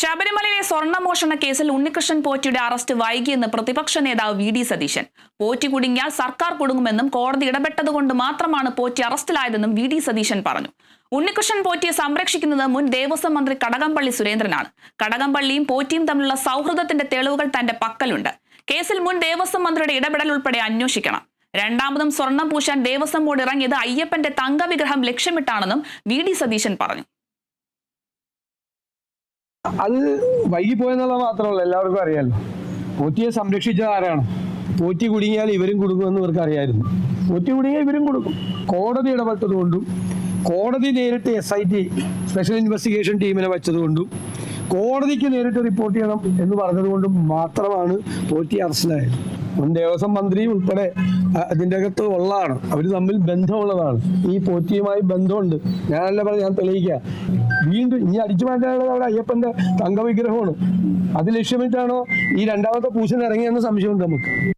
ശബരിമലയിലെ സ്വർണമോഷണ കേസിൽ ഉണ്ണികൃഷ്ണൻ പോറ്റിയുടെ അറസ്റ്റ് വൈകിയെന്ന് പ്രതിപക്ഷ നേതാവ് വി ഡി സതീശൻ. പോറ്റി കുടുങ്ങിയാൽ സർക്കാർ കുടുങ്ങുമെന്നും കോടതി ഇടപെട്ടതുകൊണ്ട് മാത്രമാണ് പോറ്റി അറസ്റ്റിലായതെന്നും വി ഡി സതീശൻ പറഞ്ഞു. ഉണ്ണികൃഷ്ണൻ പോറ്റിയെ സംരക്ഷിക്കുന്നത് മുൻ ദേവസ്വം മന്ത്രി കടകംപള്ളി സുരേന്ദ്രനാണ്. കടകംപള്ളിയും പോറ്റിയും തമ്മിലുള്ള സൗഹൃദത്തിന്റെ തെളിവുകൾ തന്റെ പക്കലുണ്ട്. കേസിൽ മുൻ ദേവസ്വം മന്ത്രിയുടെ ഇടപെടൽ ഉൾപ്പെടെ അന്വേഷിക്കണം. രണ്ടാമതും സ്വർണം പൂശാൻ ദേവസ്വം ബോർഡ് ഇറങ്ങിയത് അയ്യപ്പന്റെ തങ്കവിഗ്രഹം ലക്ഷ്യമിട്ടാണെന്നും വി ഡി സതീശൻ പറഞ്ഞു. അത് വൈകിപ്പോയെന്നുള്ളത് മാത്രമല്ല എല്ലാവർക്കും അറിയാമല്ലോ പോറ്റിയെ സംരക്ഷിച്ചത് ആരാണ്? പോറ്റി കുടുങ്ങിയാൽ ഇവരും കുടുങ്ങുമെന്ന് ഇവർക്ക് അറിയായിരുന്നു. പോറ്റി കുടുങ്ങിയാൽ ഇവരും കൊടുക്കും കോടതി ഇടപെട്ടതുകൊണ്ടും കോടതി നേരിട്ട് S I T special investigation ടീമിനെ വെച്ചതുകൊണ്ടും കോടതിക്ക് നേരിട്ട് റിപ്പോർട്ട് ചെയ്യണം എന്ന് പറഞ്ഞതുകൊണ്ടും മാത്രമാണ് പോറ്റി അറസ്റ്റിലായത്. മുൻ ദേവസ്വം മന്ത്രി ഉൾപ്പെടെ അതിന്റെ അകത്ത് ഉള്ളതാണ്. അവർ തമ്മിൽ ബന്ധമുള്ളതാണ്. ഈ പോറ്റിയുമായി ബന്ധമുണ്ട്. ഞാനല്ല പറഞ്ഞ ഞാൻ തെളിയിക്കുക വീണ്ടും ഇനി അടിച്ചു മാറ്റാനുള്ളത് അവിടെ അയ്യപ്പന്റെ തങ്കവിഗ്രഹമാണ്. അത് ലക്ഷ്യമിട്ടാണോ ഈ രണ്ടാമത്തെ പൂശൻ ഇറങ്ങിയെന്ന് സംശയമുണ്ട് നമുക്ക്.